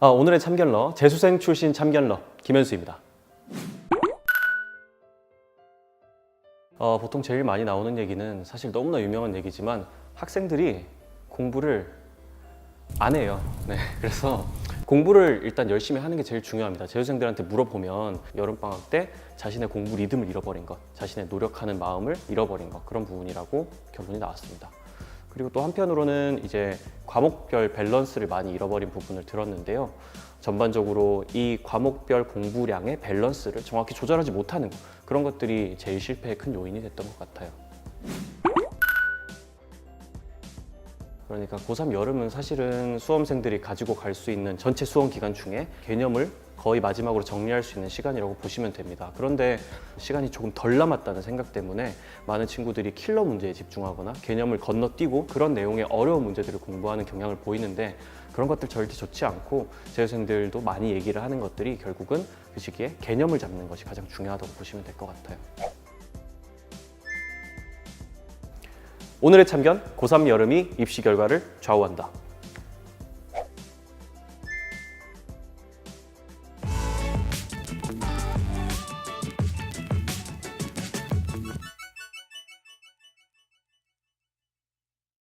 아, 오늘의 참견러 재수생 출신 참견러 김현수입니다. 어, 보통 제일 많이 나오는 얘기는 사실 너무나 유명한 얘기지만 학생들이 공부를 안 해요. 네, 그래서 공부를 일단 열심히 하는 게 제일 중요합니다. 재수생들한테 물어보면 여름방학 때 자신의 공부 리듬을 잃어버린 것, 자신의 노력하는 마음을 잃어버린 것 그런 부분이라고 결론이 나왔습니다. 그리고 또 한편으로는 이제 과목별 밸런스를 많이 잃어버린 부분을 들었는데요. 전반적으로 이 과목별 공부량의 밸런스를 정확히 조절하지 못하는 것, 그런 것들이 제일 실패의 큰 요인이 됐던 것 같아요. 그러니까 고3 여름은 사실은 수험생들이 가지고 갈 수 있는 전체 수험 기간 중에 개념을 거의 마지막으로 정리할 수 있는 시간이라고 보시면 됩니다. 그런데 시간이 조금 덜 남았다는 생각 때문에 많은 친구들이 킬러 문제에 집중하거나 개념을 건너뛰고 그런 내용의 어려운 문제들을 공부하는 경향을 보이는데 그런 것들 절대 좋지 않고 재수생들도 많이 얘기를 하는 것들이 결국은 그 시기에 개념을 잡는 것이 가장 중요하다고 보시면 될 것 같아요. 오늘의 참견 고3 여름이 입시 결과를 좌우한다.